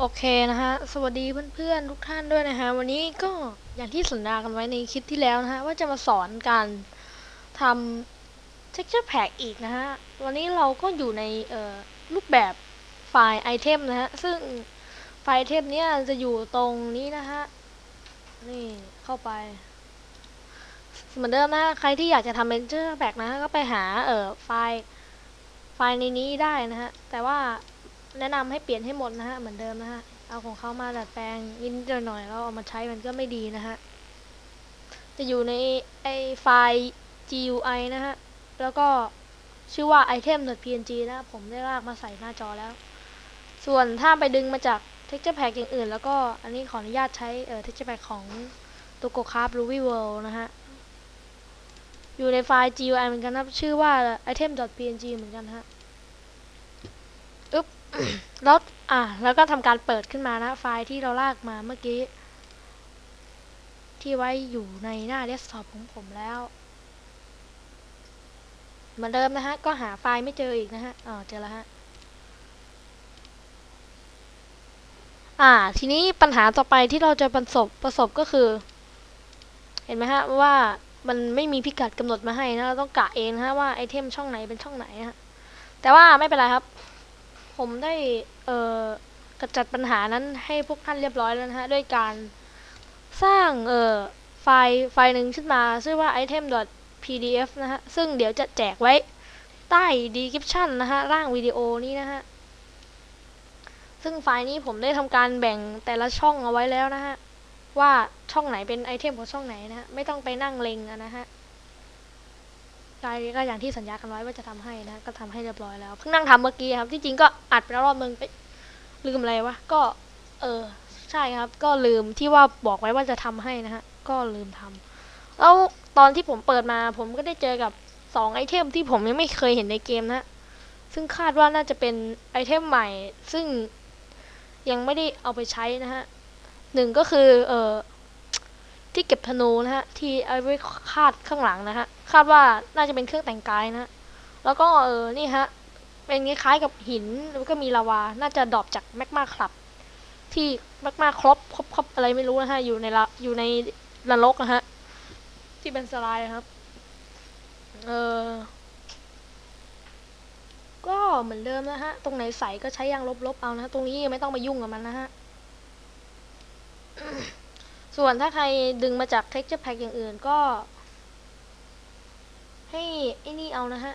โอเคนะฮะ สวัสดีเพื่อนๆทุกท่านด้วยนะฮะ วันนี้ก็อย่างที่สัญญากันไว้ในคลิปที่แล้วนะฮะ ว่าจะมาสอนการทำ texture pack อีกนะฮะ วันนี้เราก็อยู่ในรูปแบบไฟล์ไอเทมนะฮะ ซึ่งไฟล์ไอเทมเนี้ยจะอยู่ตรงนี้นะฮะ นี่เข้าไป เหมือนเดิมนะ ใครที่อยากจะทำ texture pack นะฮะ ก็ไปหาเอ่อไฟล์ไฟล์ในนี้ได้นะฮะ แต่ว่า แนะนำให้เปลี่ยนให้หมดนะฮะเหมือนเดิมนะฮะเอาของเขามาดัดแปลงนิดหน่อยแล้วเอามาใช้มันก็ไม่ดีนะฮะจะอยู่ในไอไฟล์ GUI นะฮะแล้วก็ชื่อว่า item.png นะผมได้ลากมาใส่หน้าจอแล้ว ส่วนถ้าไปดึงมาจาก texture pack อย่างอื่น แล้วก็อันนี้ขออนุญาตใช้เอ่อ texture pack ของ t o k o c r a f t Ruby World นะฮะอยู่ในไฟล์ GUI เหมือนกันครับชื่อว่า item.png เหมือนกันฮะ แล้วอะแล้วก็ทำการเปิดขึ้นมานะ ไฟล์ที่เราลากมาเมื่อกี้ ที่ไว้อยู่ในหน้าเดสก์ท็อปของผมแล้ว เหมือนเดิมนะฮะ ก็หาไฟล์ไม่เจออีกนะฮะอ๋อเจอแล้วฮะอ่า ทีนี้ปัญหาต่อไปที่เราจะประสบประสบก็คือ เห็นไหมฮะว่ามันไม่มีพิกัดกำหนดมาให้นะ เราต้องกะเองนะฮะว่าไอเทมช่องไหนเป็นช่องไหนนะฮะแต่ว่าไม่เป็นไรครับ ผมได้เอ่อกระจัดปัญหานั้นให้พวกท่านเรียบร้อยแล้วนะฮะด้วยการสร้างเอ่อไฟล์ไฟล์หนึ่งขึ้นมาชื่อว่า item.pdf นะฮะซึ่งเดี๋ยวจะแจกไว้ใต้ description นะฮะร่างวิดีโอนี้นะฮะซึ่งไฟล์นี้ผมได้ทำการแบ่งแต่ละช่องเอาไว้แล้วนะฮะว่าช่องไหนเป็นไอเทมของช่องไหนนะฮะไม่ต้องไปนั่งเล็งนะฮะ รายก็อย่างที่สัญญากันไว้ว่าจะทำให้นะก็ทำให้เรียบร้อยแล้วเพิ่งนั่งทำเมื่อกี้ครับที่จริงก็อัดไปแล้วรอบนึงไปลืมอะไรวะก็เออใช่ครับ ก็ลืมที่ว่าบอกไว้ว่าจะทำให้นะฮะก็ลืมทำแล้วตอนที่ผมเปิดมาผมก็ได้เจอกับสองไอเทมที่ผมยังไม่เคยเห็นในเกมนะซึ่งคาดว่าน่าจะเป็นไอเทมใหม่ ซึ่งยังไม่ได้เอาไปใช้นะฮะหนึ่งก็คือเออ ที่เก็บธนูนะฮะที่เอาไว้คาดข้างหลังนะฮะคาดว่าน่าจะเป็นเครื่องแต่งกายนะฮะแล้วก็เออนี่ฮะเป็นคล้ายๆกับหินแล้วก็มีลาวา น่าจะดรอปจากแมกมาคลับ ที่แมกมาครบครบครบอะไรไม่รู้นะฮะอยู่ในลอยู่ในนรกนะฮะที่เป็นสไลด์ครับเออก็เหมือนเดิมนะฮะ ตรงไหนใสก็ใช้ยางลบๆเอานะ ตรงนี้ไม่ต้องมายุ่งกับมันนะฮะ ส่วนถ้าใครดึงมาจาก texture pack อย่างอื่นก็ ให้ไอ้นี่เอานะฮะ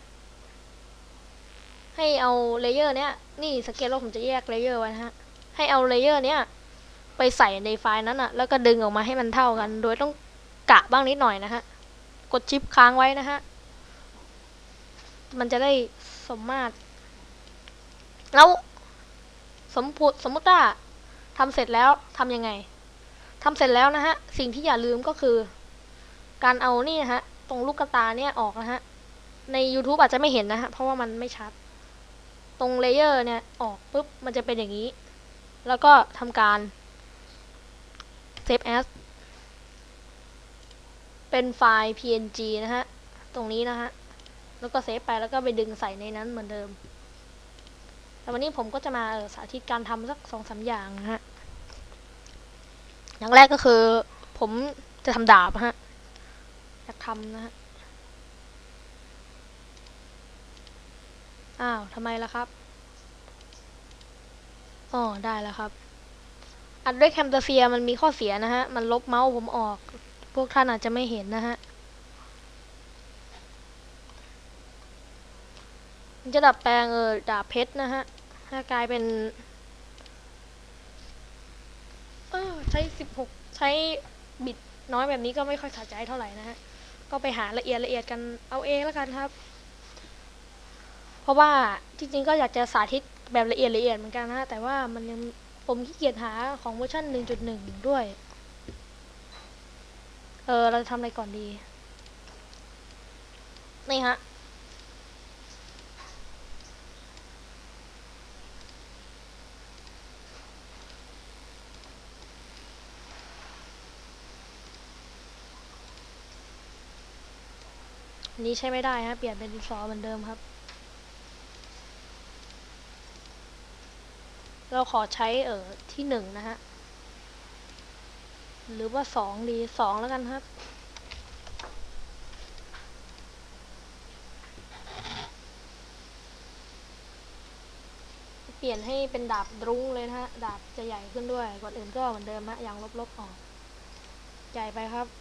ให้เอาเลเยอร์เนี้ย นี่สังเกตว่าผมจะแยกเลเยอร์ไว้นะฮะ ให้เอาเลเยอร์เนี้ยไปใส่ในไฟล์นั้นอะแล้วก็ดึงออกมาให้มันเท่ากัน โดยต้องกะบ้างนิดหน่อยนะฮะ กดชิปค้างไว้นะฮะ มันจะได้สมมาตร แล้วสมมติสมมติว่าทำเสร็จแล้วทำยังไง ทำเสร็จแล้วนะฮะ สิ่งที่อย่าลืมก็คือ การเอานี่นะฮะ ตรงลูกตาเนี่ยออกนะฮะ ใน YouTube อาจจะไม่เห็นนะฮะ เพราะว่ามันไม่ชัด ตรงเลเยอร์เนี่ยออกปุ๊บ มันจะเป็นอย่างนี้ แล้วก็ทำการ save as เป็นไฟล์ png นะฮะ ตรงนี้นะฮะ แล้วก็เซฟไปแล้วก็ไปดึงใส่ในนั้นเหมือนเดิม แต่วันนี้ผมก็จะมาสาธิตการทำสักสองสาอย่างนะฮะ อย่างแรกก็คือ ผมจะทำดาบฮะอยากทำนะฮะอ้าวทำไมล่ะครับอ๋อได้แล้วครับ อัดด้วยแคมเตเฟียมันมีข้อเสียนะฮะ มันลบเมาส์ผมออก พวกท่านอาจจะไม่เห็นนะฮะ มันจะดัดแปลงเออดาบเพชรนะฮะ ให้กลายเป็น เออ ใช้สิบหกใช้บิตน้อยแบบนี้ก็ไม่ค่อยสะใจเท่าไหร่นะฮะ ก็ไปหาละเอียดละเอียดกันเอาเองแล้วกันครับ เพราะว่าจริงๆก็อยากจะสาธิตแบบละเอียดละเอียดเหมือนกันนะฮะแต่ว่ามันยังผมขี้เกียจหาของเวอร์ชัน1.1 ด้วย เออเราจะทำอะไรก่อนดี นี่ฮะ นี้ใช้ไม่ได้ฮะเปลี่ยนเป็นดินสอเหมือนเดิมครับ เราขอใช้เออที่หนึ่งนะฮะ หรือว่าสองดีสองแล้วกันครับเปลี่ยนให้เป็นดาบรุ้งเลยนะฮะ ดาบจะใหญ่ขึ้นด้วย ก่อนอื่นก็เหมือนเดิมฮะอย่างลบๆออก ใหญ่ไปครับ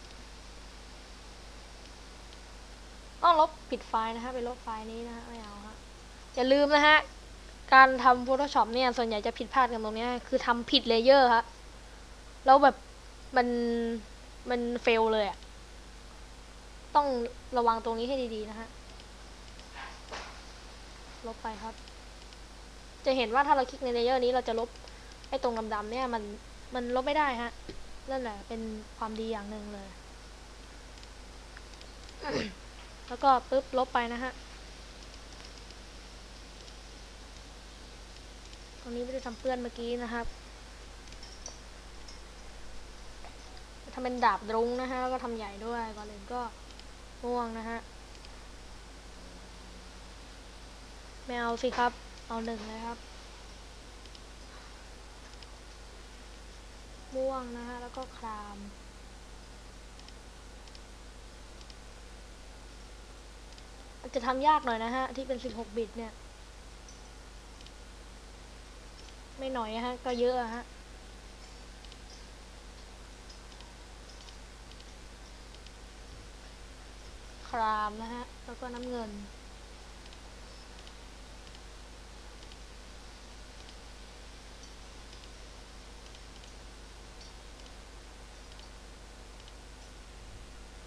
อ้อลบปิดไฟล์นะฮะไปลบไฟล์นี้นะฮะไม่เอาฮะอย่าลืมนะฮะการทำ Photoshop เนี่ยส่วนใหญ่จะผิดพลาดกันตรงนี้คือทำผิดเลเยอร์ฮะแล้วแบบมันมันเฟลเลยอะต้องระวังตรงนี้ให้ดีๆนะฮะลบไปครับ จะเห็นว่าถ้าเราคลิกในเลเยอร์นี้เราจะลบไอ้ตรงดำๆเนี่ยมันมันลบไม่ได้ฮะนั่นแหละเป็นความดีอย่างหนึ่งเลย แล้วก็ปุ๊บลบไปนะฮะ ตรงนี้ไม่ได้ทำเปื้อนเมื่อกี้นะครับทำเป็นดาบรุ้งนะฮะ แล้วก็ทำใหญ่ด้วย ก่อนอื่นก็ม่วงนะฮะไม่เอาสิครับ เอาหนึ่งเลยครับ ม่วงนะฮะ แล้วก็คราม มัน จะทำยากหน่อยนะฮะ ที่เป็น 16 บิตเนี่ย ไม่หน่อยอะฮะ ก็เยอะฮะครามนะฮะ แล้วก็น้ำเงิน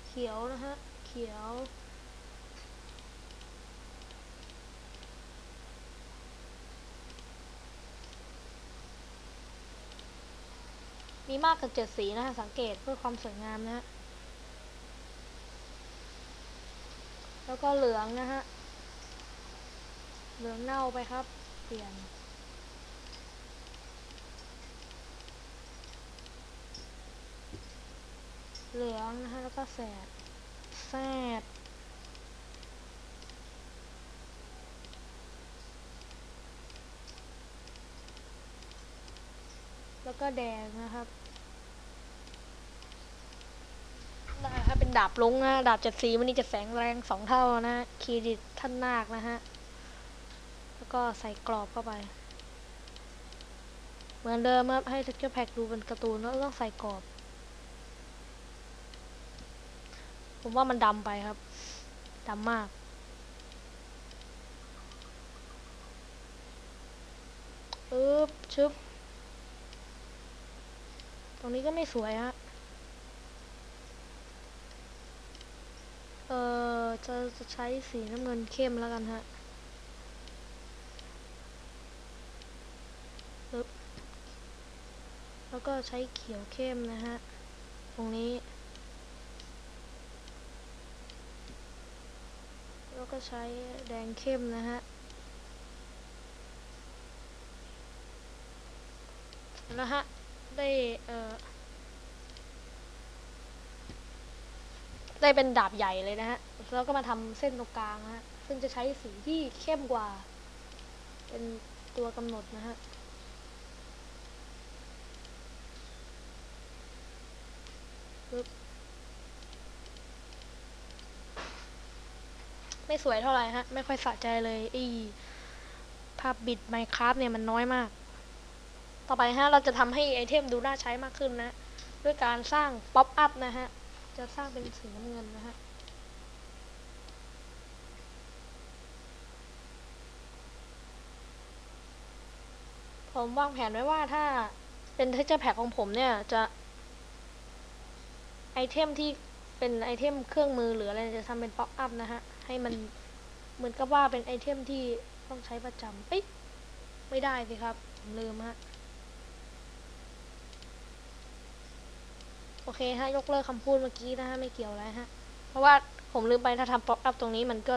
เขียวนะฮะ เขียว มีมากกว่าเจ็ดสีนะฮะสังเกตเพื่อความสวยงามนะฮะแล้วก็เหลืองนะฮะ เหลืองเน่าไปครับ เปลี่ยน เหลืองนะฮะ แล้วก็แสดแสดแล้วก็แดงนะครับไดาบลุงนะดาบเจ็ดสีวันนี้จะแสงแรงสองเท่านะเครดิตท่านนาคนะฮะ แล้วก็ใส่กรอบเข้าไป เหมือนเดิมครับให้ texture pack ดูเป็นการ์ตูนแล้วต้องใส่กรอบ ผมว่ามันดำไปครับดำมากปึ๊บชึบ ตรงนี้ก็ไม่สวยฮะ เอ่อ จะจะใช้สีน้ำเงินเข้มแล้วกันฮะแล้วก็ใช้เขียวเข้มนะฮะ ตรงนี้ แล้วก็ใช้แดงเข้มนะฮะแล้วฮะ ได้เอ่อ ได้เป็นดาบใหญ่เลยนะฮะ แล้วก็มาทำเส้นตรงกลางนะฮะ ซึ่งจะใช้สีที่เข้มกว่า เป็นตัวกำหนดนะฮะไม่สวยเท่าไหร่ฮะ ไม่ค่อยสะใจเลยไอ้ภาพบิดไมค r a f t เนี่ยมันน้อยมาก ต่อไปฮะ เราจะทำให้ไอเทมดูน่าใช้มากขึ้นนะ ด้วยการสร้างป๊อปอัพนะฮะ จะสร้างเป็นสีน้ำเงินนะฮะผมวางแผนไว้ว่าถ้าเป็น texture pack ของผมเนี่ยจะ ไอเทมที่เป็นไอเทมเครื่องมือหรืออะไรจะทำเป็นป๊อปอัพนะฮะ ให้มันเหมือนกับว่าเป็นไอเทมที่ต้องใช้ประจำเอ้ยไม่ได้สิครับ ลืมฮะ โอเคฮะยกเลิกคำพูดเมื่อกี้นะฮะไม่เกี่ยวอะไรฮะ เพราะว่าผมลืมไปถ้าทำป๊อปอัพตรงนี้มันก็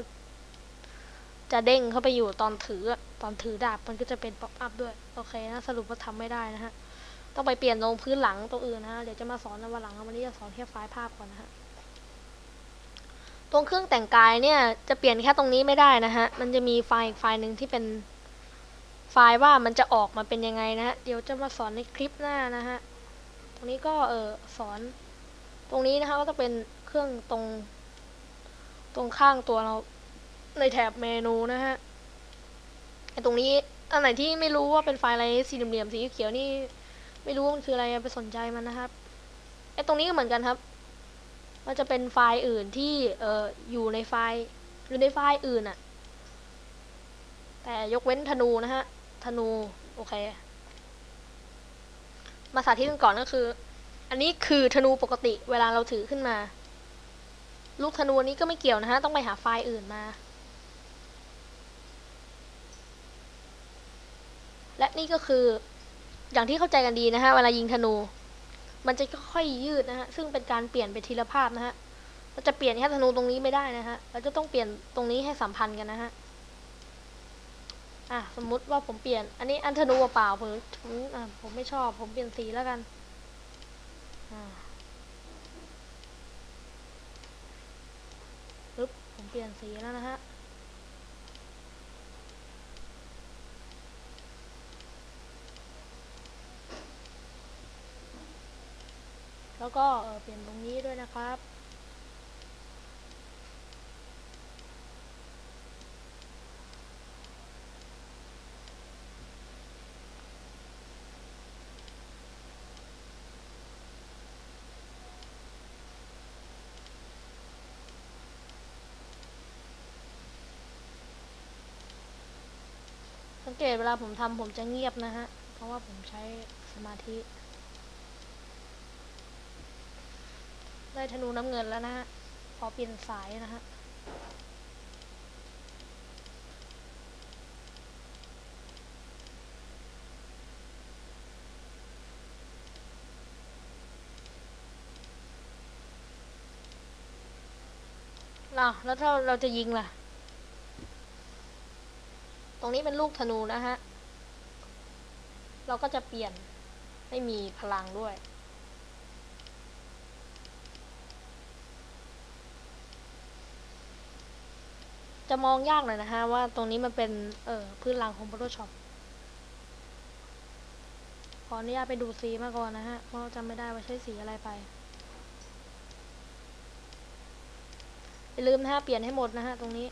จะเด้งเข้าไปอยู่ตอนถือตอนถือดาบมันก็จะเป็นป๊อปอัพด้วย โอเคนะสรุปว่าทำไม่ได้นะฮะ ต้องไปเปลี่ยนตรงพื้นหลังตัวอื่นนะฮะเดี๋ยวจะมาสอนในวันหลังวันนี้จะสอนแค่ไฟล์ภาพก่อนนะฮะตรงเครื่องแต่งกายเนี่ยจะเปลี่ยนแค่ตรงนี้ไม่ได้นะฮะ มันจะมีไฟล์อีกไฟล์หนึ่งที่เป็นไฟล์ว่ามันจะออกมาเป็นยังไงนะฮะ เดี๋ยวจะมาสอนในคลิปหน้านะฮะ ตรงนี้ก็เออสอน ตรงนี้นะคะก็จะเป็นเครื่องตรง ตรงข้างตัวเราในแถบเมนูนะฮะไอตรงนี้อันไหนที่ไม่รู้ว่าเป็นไฟล์อะไรสีเหลี่ยมสีเขียวนี่ไม่รู้ว่ามันคืออะไรไปสนใจมันนะครับไอตรงนี้ก็เหมือนกันครับ มันจะเป็นไฟล์อื่นที่เอออยู่ในไฟล์อยู่ในไฟล์อื่นอะแต่ยกเว้นธนูนะฮะธนูโอเค มาสาธิตกันก่อนก็คือ อันนี้คือธนูปกติเวลาเราถือขึ้นมา ลูกธนูนี้ก็ไม่เกี่ยวนะฮะ ต้องไปหาไฟล์อื่นมา และนี่ก็คืออย่างที่เข้าใจกันดีนะฮะ เวลายิงธนู มันจะค่อยยืดนะฮะ ซึ่งเป็นการเปลี่ยนไปทีละภาพนะฮะเราจะเปลี่ยนแค่ธนูตรงนี้ไม่ได้นะฮะ เราจะต้องเปลี่ยนตรงนี้ให้สัมพันธ์กันนะฮะ อะสมมุติว่าผมเปลี่ยน อันนี้อันธนูเปล่าผมผมอะผมไม่ชอบ ผมเปลี่ยนสีแล้วกันอ่าปึ๊บผมเปลี่ยนสีแล้วนะฮะแล้วก็เออเปลี่ยนตรงนี้ด้วยนะครับ เกตเวลาผมทำผมจะเงียบนะฮะ เพราะว่าผมใช้สมาธิ ได้ธนูน้ำเงินแล้วนะฮะ ขอเปลี่ยนสายนะฮะล่ะแล้วถ้าเราจะยิงล่ะ รงนี้เป็นลูกธนูนะฮะ เราก็จะเปลี่ยนไม่มีพลังด้วย จะมองยากหน่อยนะฮะว่าตรงนี้มันเป็น เออพื้นหลังของ Photoshop ขออนุญาตไปดูสีมาก่อนนะฮะ เพราะจำไม่ได้ว่าใช้สีอะไรไปอย่าลืมนะฮะ เปลี่ยนให้หมดนะฮะ ตรงนี้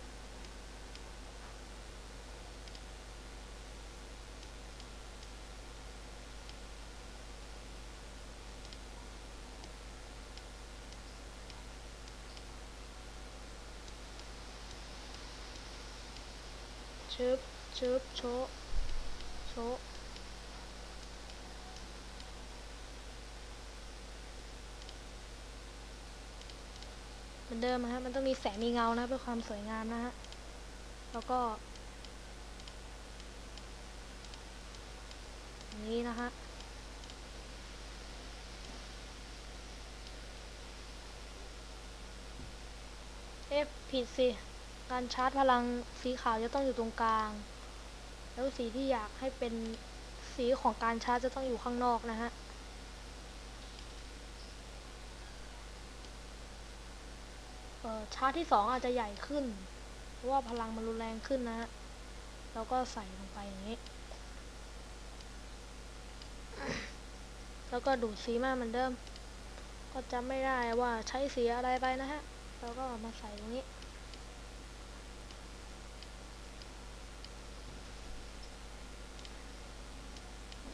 ชึบชึบโชโชเหมือนเดิมนะฮะ มันต้องมีแสงมีเงานะเพื่อความสวยงามนะฮะ แล้วก็นี้นะฮะเอ๊ะผิดสิ การชาร์จพลังสีขาวจะต้องอยู่ตรงกลาง แล้วสีที่อยากให้เป็นสีของการชาร์จจะต้องอยู่ข้างนอกนะฮะเอ่อชาร์จที่สองอาจจะใหญ่ขึ้น เพราะว่าพลังมันรุนแรงขึ้นนะฮะ แล้วก็ใส่ลงไปอย่างนี้ แล้วก็ดูดสีมาเหมือนเดิม ก็จำไม่ได้ว่าใช้สีอะไรไปนะฮะ แล้วก็มาใส่ตรงนี้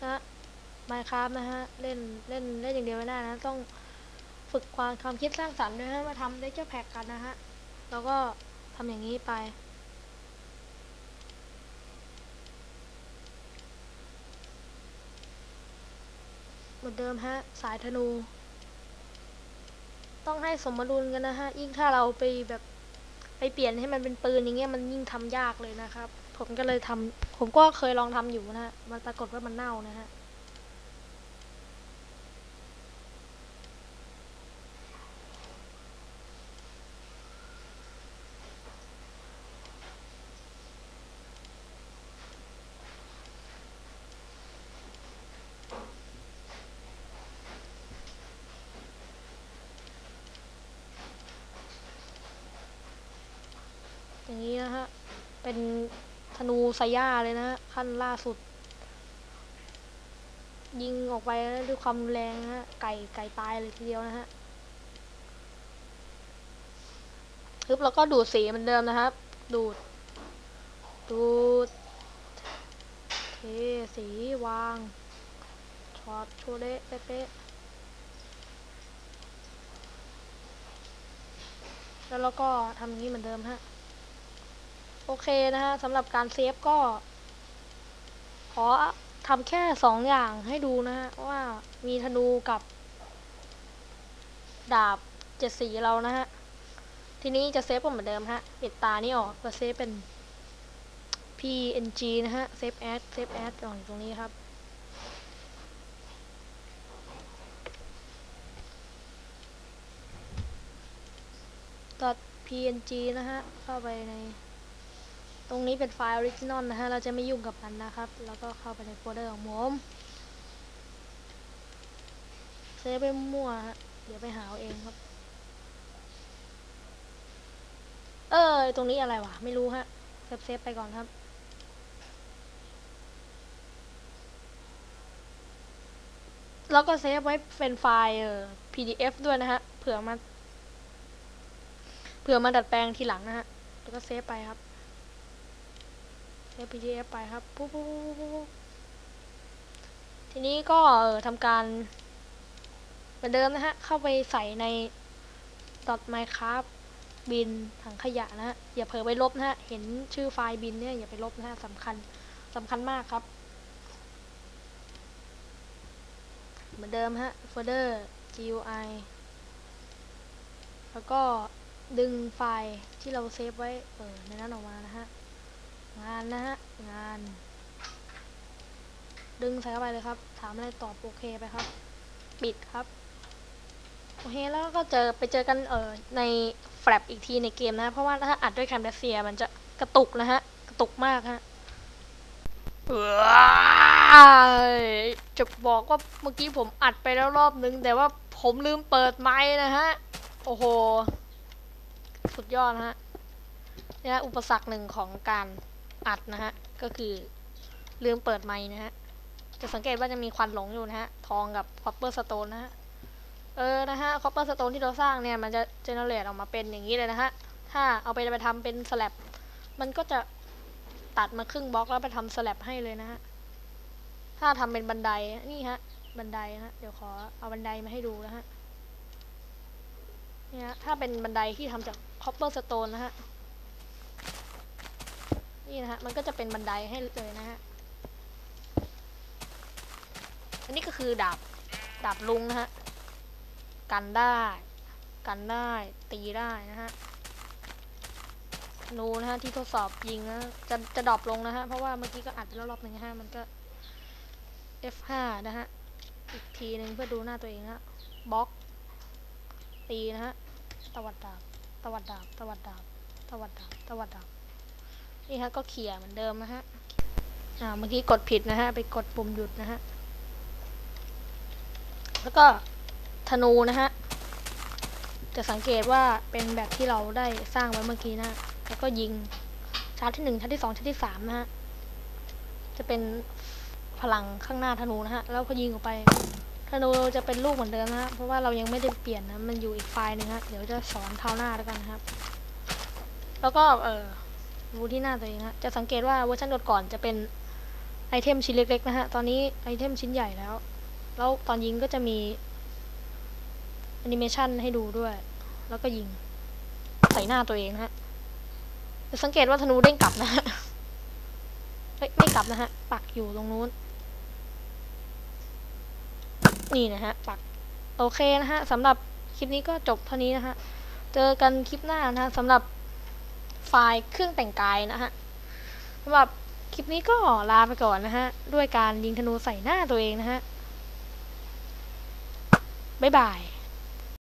นะไมค์ครับนะฮะ เล่นเล่นเล่นอย่างเดียวไม่ได้นะ ต้องฝึกความความคิดสร้างสรรค์ด้วยนะมาทำได้เจ้าแพ็กกันนะฮะ แล้วก็ทำอย่างนี้ไป เหมือนเดิมฮะ สายธนู ต้องให้สมดุลกันนะฮะ ยิ่งถ้าเราไปแบบไปเปลี่ยนให้มันเป็นปืนอย่างเงี้ยมันยิ่งทำยากเลยนะครับ ผมก็เลยทำผมก็เคยลองทำอยู่นะฮะ มันปรากฏว่ามันเน่านะฮะ อย่าง นี้นะฮะเป็นธนูไซย่าเลยนะขั้นล่าสุด ยิงออกไปด้วยความแรงนะฮะไก่ไก่ตายเลยทีเดียวนะฮะฮึบแล้วก็ดูดสีเหมือนเดิมนะครับ ดูด ดูด เทสีวางช็อตโชเดะเป๊ะแล้วเราก็ทำอย่างนี้เหมือนเดิมฮะ โอเคนะฮะสำหรับการเซฟก็ ขอทำแค่สองอย่างให้ดูนะฮะ ว่ามีธนูกับ ดาบเจ็ดสีเรานะฮะ ทีนี้จะเซฟก็เหมือนเดิมฮะปิดตานี่ออกก็เซฟเป็น png นะฮะ save as save as ออยู่ตรงนี้ครับ dot png นะฮะ เข้าไปใน ตรงนี้เป็นไฟล์ original นะฮะ เราจะไม่ยุ่งกับมันนะครับ แล้วก็เข้าไปในโฟลเดอร์ของผมเซฟไปมั่วฮะ เดี๋ยวไปหาเอาเองครับ เออ ตรงนี้อะไรวะ ไม่รู้ฮะ เซฟเซฟไปก่อนครับแล้วก็เซฟไว้เป็นไฟล์ PDF ด้วยนะฮะ เผื่อมา เผื่อมาดัดแปลงทีหลังนะฮะ แล้วก็เซฟไปครับ เซฟ PDF ไปครับปุ๊บปุ๊บปุ๊บปุ๊บทีนี้ก็เออทำการเหมือนเดิมนะฮะ เข้าไปใส่ใน .minecraft บินถังขยะนะฮะ อย่าเผลอไปลบนะฮะ เห็นชื่อไฟล์บินเนี่ยอย่าไปลบนะฮะสำคัญสำคัญมากครับ เหมือนเดิมฮะโฟลเดอร์ GUI แล้วก็ดึงไฟล์ที่เราเซฟไว้ เออในนั้นออกมานะฮะ งานนะฮะ งาน ดึงใส่เข้าไปเลยครับ ถามอะไรตอบโอเคไปครับ ปิดครับ โอเคแล้วก็เจอไปเจอกันเออในแฟลปอีกทีในเกมนะ เพราะว่าถ้าอัดด้วยแคมเบเซียมันจะกระตุกนะฮะ กระตุกมากฮะจะบอกว่าเมื่อกี้ผมอัดไปแล้วรอบนึง แต่ว่าผมลืมเปิดไมค์นะฮะ โอ้โห สุดยอดนะฮะเนี่ยอุปสรรคหนึ่งของการ อัดนะฮะ ก็คือลืมเปิดไมค์นะฮะ จะสังเกตว่าจะมีควันหลงอยู่นะฮะ ทองกับคอปเปอร์สโตนนะฮะ เออ นะฮะ คอปเปอร์สโตนที่เราสร้างเนี่ย มันจะเจเนเรตออกมาเป็นอย่างนี้เลยนะฮะ ถ้าเอาไปไปทำเป็นสแลบมันก็จะตัดมาครึ่งบล็อกแล้วไปทำสแลบให้เลยนะฮะ ถ้าทำเป็นบันได นี่ฮะ บันไดนะฮะ เดี๋ยวขอเอาบันไดมาให้ดูนะฮะ เนี่ยฮะถ้าเป็นบันไดที่ทำจากคอปเปอร์สโตนนะฮะ นี่นะฮะ มันก็จะเป็นบันไดให้เลยนะฮะ อันนี้ก็คือดาบ ดาบลุงนะฮะ กันได้ กันได้ ตีได้นะฮะนูนะฮะที่ทดสอบยิงนะจะจะดรอปลงนะฮะ เพราะว่าเมื่อกี้ก็อัดไปแล้วรอบหนึ่งฮะ มันก็ F5 นะฮะ อีกทีหนึ่งเพื่อดูหน้าตัวเองฮะบล็อก ตีนะฮะ ตวัดดาบ ตวัดดาบ ตวัดดาบ ตวัดดาบ ตวัดดาบ นี่ฮะก็เขี่ยเหมือนเดิมนะฮะอ่าเมื่อกี้กดผิดนะฮะไปกดปุ่มหยุดนะฮะแล้วก็ธนูนะฮะจะสังเกตว่าเป็นแบบที่เราได้สร้างไว้เมื่อกี้นะ แล้วก็ยิงชาร์จที่หนึ่งชาร์จที่สองชาร์จที่สามนะฮะ จะเป็นพลังข้างหน้าธนูนะฮะ แล้วพอยิงออกไป ธนูจะเป็นลูกเหมือนเดิมนะฮะ เพราะว่าเรายังไม่ได้เปลี่ยนนะ มันอยู่อีกไฟล์หนึงฮะ เดี๋ยวจะสอนคราวหน้าแล้วกันนะครับ แล้วก็เออ ดูที่หน้าตัวเองฮะจะสังเกตว่าเวอร์ชันก่อนๆจะเป็นไอเทมชิ้นเล็กๆนะฮะ ตอนนี้ไอเทมชิ้นใหญ่แล้ว แล้วตอนยิงก็จะมีแอนิเมชันให้ดูด้วย แล้วก็ยิง ใส่หน้าตัวเองนะฮะ จะสังเกตว่าธนูเด้งกลับนะฮะเฮ้ยไม่กลับนะฮะ ปักอยู่ตรงนู้น นี่นะฮะ ปัก โอเคนะฮะสำหรับคลิปนี้ก็จบเท่านี้นะฮะ เจอกันคลิปหน้านะฮะสำหรับ ไฟล์เครื่องแต่งกายนะฮะสำหรับคลิปนี้ก็ลาไปก่อนนะฮะ ด้วยการยิงธนูใส่หน้าตัวเองนะฮะ บ๊ายบาย